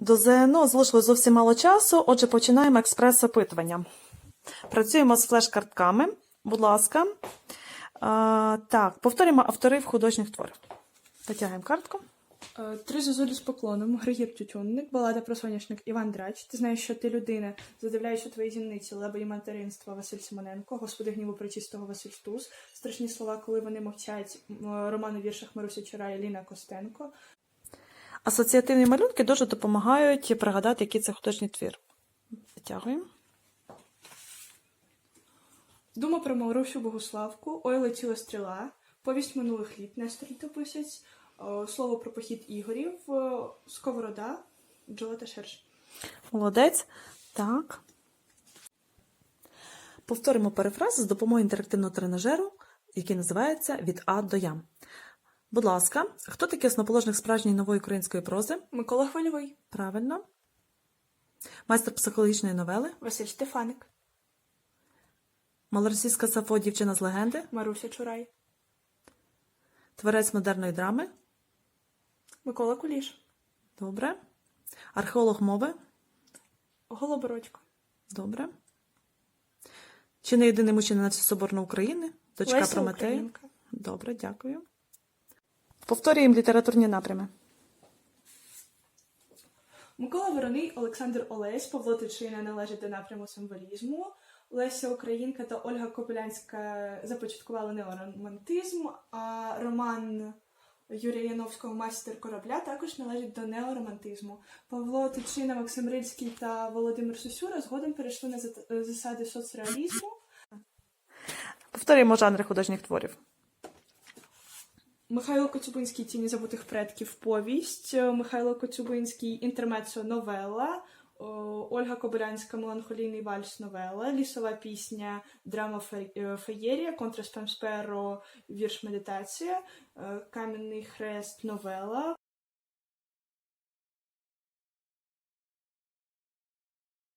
До ЗНО залишилось зовсім мало часу, отже, починаємо експрес-опитування. Працюємо з флеш-картками. Будь ласка. А, так, повторюємо авторів художніх творів. Витягаємо картку. Е, Три зозулі з поклоном, Григір Тютюнник, балада про соняшник Іван Драч. Ти знаєш, що ти людина, задивляєш у твоїй зімниці, лебеді материнства Василь Симоненко, Господи гніву причистого Василь Стус, страшні слова, коли вони мовчать, м, роман у віршах Маруся Чара і Ліна Костенко. Асоціативні малюнки дуже допомагають пригадати, який це художній твір. Витягуємо. Дума про Марусю Богуславку, Ой летіла стріла, повість минулих літ Нестор Літописець, слово про похід Ігорів, Сковорода, Джола та Шерш. Молодець. Так. Повторимо перефрази з допомогою інтерактивного тренажеру, який називається Від А до Я. Будь ласка, хто такий основоположник справжньої нової української прози? Микола Хвильовий, Правильно. Майстер психологічної новели, Василь Стефаник, малоросійська Сафо Дівчина з легенди, Маруся Чурай, творець модерної драми. Микола Куліш, Добре. Археолог мови. Голобородько, Добре. Чи не єдиний мужчина на всю соборну України? Дочка Леся Прометея. Українка. Добре, дякую. Повторюємо літературні напрями. Микола Вороний, Олександр Олесь, Павло Тичина належать до напряму символізму. Леся Українка та Ольга Копилянська започаткували неоромантизм, а роман Юрія Яновського Майстер корабля також належить до неоромантизму. Павло Тичина, Максим Рильський та Володимир Сосюра згодом перейшли на засади соцреалізму. Повторюємо жанри художніх творів. Михайло Коцюбинський Тіні забутих предків повість, е, Михайло Коцюбинський інтермецо новела, Ольга Кобилянська меланхолійний вальс новела, лісова пісня, драма е, феєрія, контраспемсперо, вірш медитація, е, кам'яний хрест новела,